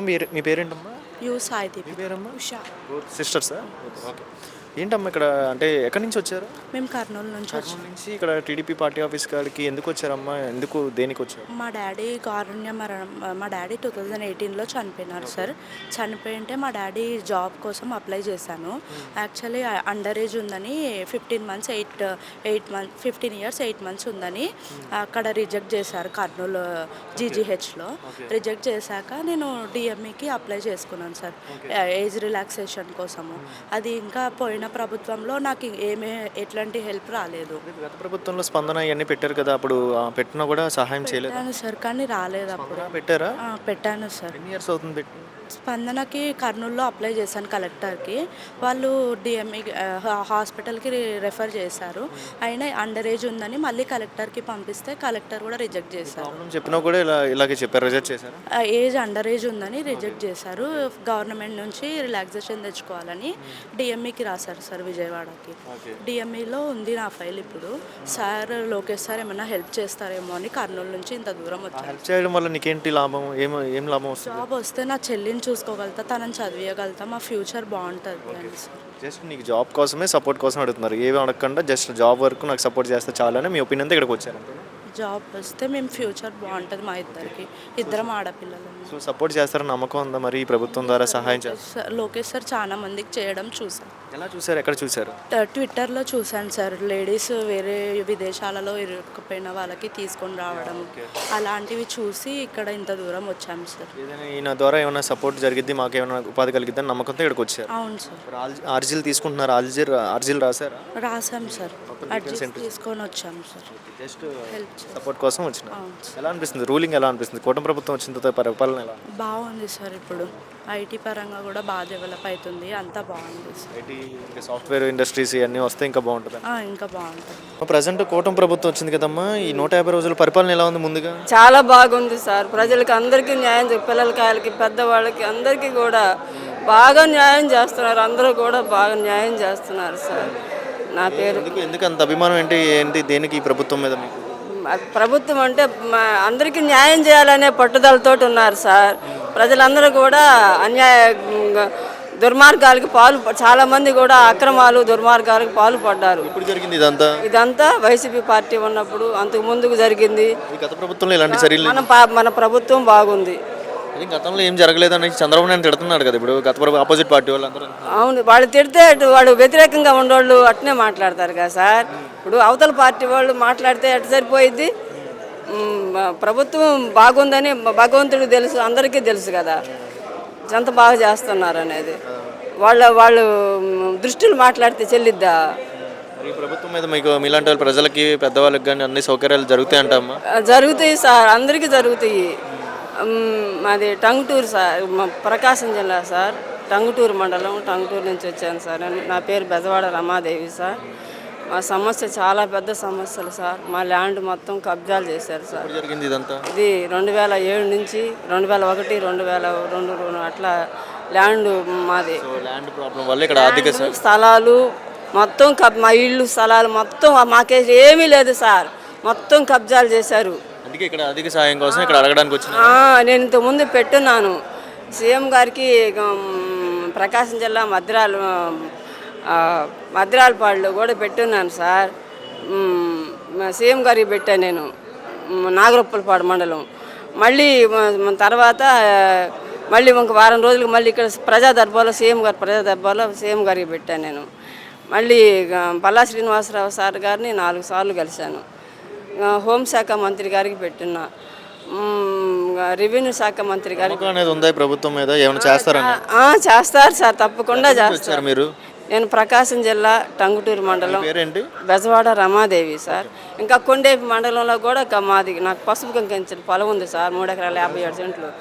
మీరు మీ పేరేంటమ్మా? యూ సాయిదీప్ మీ పేరమ్మా? ఉషా. సిస్టర్సా ఓకే. ఏంటమ్మా ఇక్కడ అంటే ఎక్కడి నుంచి వచ్చారు? మేము కర్నూలు నుంచి వచ్చాం. కర్నూలు నుంచి ఇక్కడ టీడీపీ పార్టీ ఆఫీస్ కాడికి ఎందుకు వచ్చారమ్మా? ఎందుకు దేనికి వచ్చారు? మా డాడీ కారుణ్య మరణం మా డాడీ టూ థౌజండ్ ఎయిటీన్లో చనిపోయినారు సార్. చనిపోయింటే మా డాడీ జాబ్ కోసం అప్లై చేశాను. యాక్చువల్లీ అండర్ ఏజ్ ఉందని fifteen months eight eight month fifteen years eight months ఉందని అక్కడ రిజెక్ట్ చేశారు కర్నూలు జీజీహెచ్లో. రిజెక్ట్ చేశాక నేను డిఎంఈకి అప్లై చేసుకున్నాను సార్. ఏజ్ రిలాక్సేషన్ కోసము. అది ఇంకా పోయిన ప్రభుత్వంలో నాకు ఏమే ఎట్లాంటి హెల్ప్ రాలేదు. గత ప్రభుత్వంలో స్పందన ఇవన్నీ పెట్టారు కదా అప్పుడు ఆ, పెట్టినా కూడా సహాయం చేయలేదు? పెట్టాను సార్ కానీ రాలేదు అప్పుడు. పెట్టారా? ఆ, పెట్టాను సార్. ఎన్ని ఇయర్స్ అవుతుంది పెట్టి స్పందనకి కర్నూలులో అప్లై చేశాను కలెక్టర్కి. వాళ్ళు డిఎంఈ హాస్పిటల్కి రెఫర్ చేశారు. అయినా అండర్ ఏజ్ ఉందని మళ్ళీ కలెక్టర్కి పంపిస్తే కలెక్టర్ కూడా రిజెక్ట్ చేశారు. చెప్పినా కూడా ఇలా ఇలాగే చెప్పారు. రిజెక్ట్ చేశారు? ఏజ్ అండర్ ఏజ్ ఉందని రిజెక్ట్ చేశారు. గవర్నమెంట్ నుంచి రిలాక్సేషన్ తెచ్చుకోవాలని డిఎంఈకి రాశారు సార్ విజయవాడకి. డిఎంఈలో ఉంది నా ఫైల్ ఇప్పుడు. సార్ లోకేష్ సార్ ఏమైనా హెల్ప్ చేస్తారేమో అని కర్నూలు నుంచి ఇంత దూరం వచ్చాను హెల్ప్ చేయడం వల్ల నీకేంటి లాభం? ఏం ఏం లాభం వస్తుంది? జాబ్ వస్తే నా చెల్లిని చూసుకోగలుగుతా తనని చదివేయగలుగుతా మా ఫ్యూచర్ బాగుంటుంది అని సార్ జస్ట్ నీకు జాబ్ కోసమే సపోర్ట్ కోసం అడుగుతున్నారు. ఏమి అడగకుండా జస్ట్ జాబ్ వరకు నాకు సపోర్ట్ చేస్తే చాలని మీ ఒపీనియన్తో ఇక్కడికి వచ్చారు జాబ్ వస్తే మేము ఫ్యూచర్ బాగుంటుంది మా ఇద్దరికి. ఇద్దరం ఆడపిల్లలు. సో సపోర్ట్ చేస్తారని నమ్మకం ఉందా మరి ఈ ప్రభుత్వం ద్వారా సహాయం చేస్తారు లోకేష్ సార్ చాలా మందికి చేయడం చూసాను ఎలా చూసారు? ఎక్కడ చూసారు? ట్విట్టర్లో చూశాను సార్. లేడీస్ వేరే విదేశాలలో ఇరుక్కుపోయిన వాళ్ళకి తీసుకొని రావడం. అలాంటివి చూసి ఇక్కడ ఇంత దూరం వచ్చాము సార్. ఈయన ద్వారా ఏమైనా సపోర్ట్ జరిగిద్ది మాకు ఏమైనా ఉపాధి కలిగిద్దని నమ్మకంతో ఇక్కడికి వచ్చారు. అవును సార్. ఆర్జీలు తీసుకుంటున్నారు. ఆర్జీలు ఆర్జీలు రాశారా? రాసాం సార్. అడ్జస్ట్ తీసుకొని వచ్చాము సార్. జస్ట్ హెల్ప్ సపోర్ట్ కోసం వచ్చిన. ఎలా అనిపిస్తుంది? రూలింగ్ ఎలా అనిపిస్తుంది? కూటమి ప్రభుత్వం వచ్చిన తర్వాత పరిపాలన ఎలా? బాగుంది సార్ ఇప్పుడు. ఐటీ పరంగా కూడా బాగా డెవలప్ అవుతుంది అంతా బాగుంది సార్. ఐటీ ఇంకా సాఫ్ట్వేర్ ఇండస్ట్రీస్ ఇవన్నీ వస్తే ఇంకా బాగుంటుంది? ఆ, ఇంకా బాగుంటుంది. ప్రజెంట్ కూటమి ప్రభుత్వం వచ్చింది కదమ్మా. ఈ నూట యాభై రోజుల పరిపాలన ఎలా ఉంది ముందుగా? చాలా బాగుంది సార్. ప్రజలకి అందరికీ న్యాయం చే- పిల్లలకి వాళ్ళకి పెద్దవాళ్ళకి అందరికీ కూడా బాగా న్యాయం చేస్తున్నారు. అందరూ కూడా బాగా న్యాయం చేస్తున్నారు సార్. నా పేరు ఎందుకు ఎందుకు అంత అభిమానం ఏంటి? ఏంటి దేనికి ఈ ప్రభుత్వం మీద మీకు? ప్రభుత్వం అంటే అందరికీ న్యాయం చేయాలనే పట్టుదలతోటి ఉన్నారు సార్. ప్రజలందరూ కూడా అన్యాయ దుర్మార్గాలకి పాలు చాలా మంది కూడా అక్రమాలు దుర్మార్గాలకు పాలు పడ్డారు. ఇప్పుడు జరిగింది ఇదంతా? ఇదంతా వైసీపీ పార్టీ ఉన్నప్పుడు అంతకు ముందుకు జరిగింది. ఈ గత ప్రభుత్వంలో ఇలాంటి చర్యలు మన పా- మన ప్రభుత్వం బాగుంది. గతంలో ఏం జరగలేదని చంద్రబాబు నాయుడు తిడుతున్నాడు కదా. ఇప్పుడు గత ఆపోజిట్ పార్టీ వాళ్ళందరూ. అవును వాళ్ళు తిడితే అటు వాళ్ళు వ్యతిరేకంగా ఉండేవాళ్ళు అట్నే మాట్లాడతారు కదా సార్. ఇప్పుడు అవతల పార్టీ వాళ్ళు మాట్లాడితే అటు సరిపోయిద్ది. ప్రభుత్వం బాగుందని భగవంతుడికి తెలుసు అందరికీ తెలుసు కదా. ఎంత బాగా చేస్తున్నారు అనేది. వాళ్ళ వాళ్ళు దృష్టిలు మాట్లాడితే చెల్లిద్దా? ఈ ప్రభుత్వం మీద మీకు మీలాంటి వాళ్ళ ప్రజలకి పెద్దవాళ్ళకి కానీ అన్ని సౌకర్యాలు జరుగుతాయి అంటమ్మా ఆ, జరుగుతాయి సార్ అందరికీ జరుగుతాయి. మాది టంగుటూరు సార్ ప్రకాశం జిల్లా సార్. టంగుటూరు మండలం టంగుటూరు నుంచి వచ్చాను సార్. నా పేరు బెజవాడ రమాదేవి సార్. మా సమస్య చాలా పెద్ద సమస్యలు సార్. మా ల్యాండ్ మొత్తం కబ్జాలు చేశారు సార్. జరిగింది ఇదంతా? ఇది రెండు వేల ఏడు నుంచి రెండు వేల ఒకటి రెండు వేల రెండు రెండు అట్లా ల్యాండ్ మాది. ల్యాండ్ ప్రాబ్లం వల్ల ఇక్కడ ఆర్థిక స్థలాలు మొత్తం కబ్ మా ఇళ్ళు స్థలాలు మొత్తం మాకే ఏమీ లేదు సార్. మొత్తం కబ్జాలు చేశారు. అందుకే ఇక్కడ అధిక సాయం కోసం ఇక్కడ అడగడానికి వచ్చిన. నేను ఇంతకుముందు పెట్టున్నాను. సీఎం గారికి ప్రకాశం జిల్లా మద్రాలు ఆ, మద్రాలపాడులో కూడా పెట్టున్నాను సార్. సీఎం గారికి పెట్టాను నేను. నాగరప్పలపాడు మండలం. మళ్ళీ తర్వాత మళ్ళీ ఇంక వారం రోజులకు మళ్ళీ ఇక్కడ ప్రజా దర్బార్లో సీఎం గారు ప్రజా దర్బార్లో సీఎం గారికి పెట్టాను నేను. మళ్ళీ పల్లా శ్రీనివాసరావు సార్ గారిని నాలుగు సార్లు కలిశాను. హోంశాఖ మంత్రి గారికి పెట్టున్నా రెవెన్యూ శాఖ మంత్రి గారికి అనేది ఉందా ప్రభుత్వం మీద? ఏమైనా చేస్తారని? ఆ, చేస్తారు సార్ తప్పకుండా చేస్తారు. మీరు? నేను ప్రకాశం జిల్లా టంగుటూరు మండలం బెజవాడ రమాదేవి సార్. ఇంకా కొండేపి మండలంలో కూడా మాది నాకు పసుపు కంకించిన పొలం ఉంది సార్ మూడు ఎకరాల యాభై ఏడు సెంట్లు.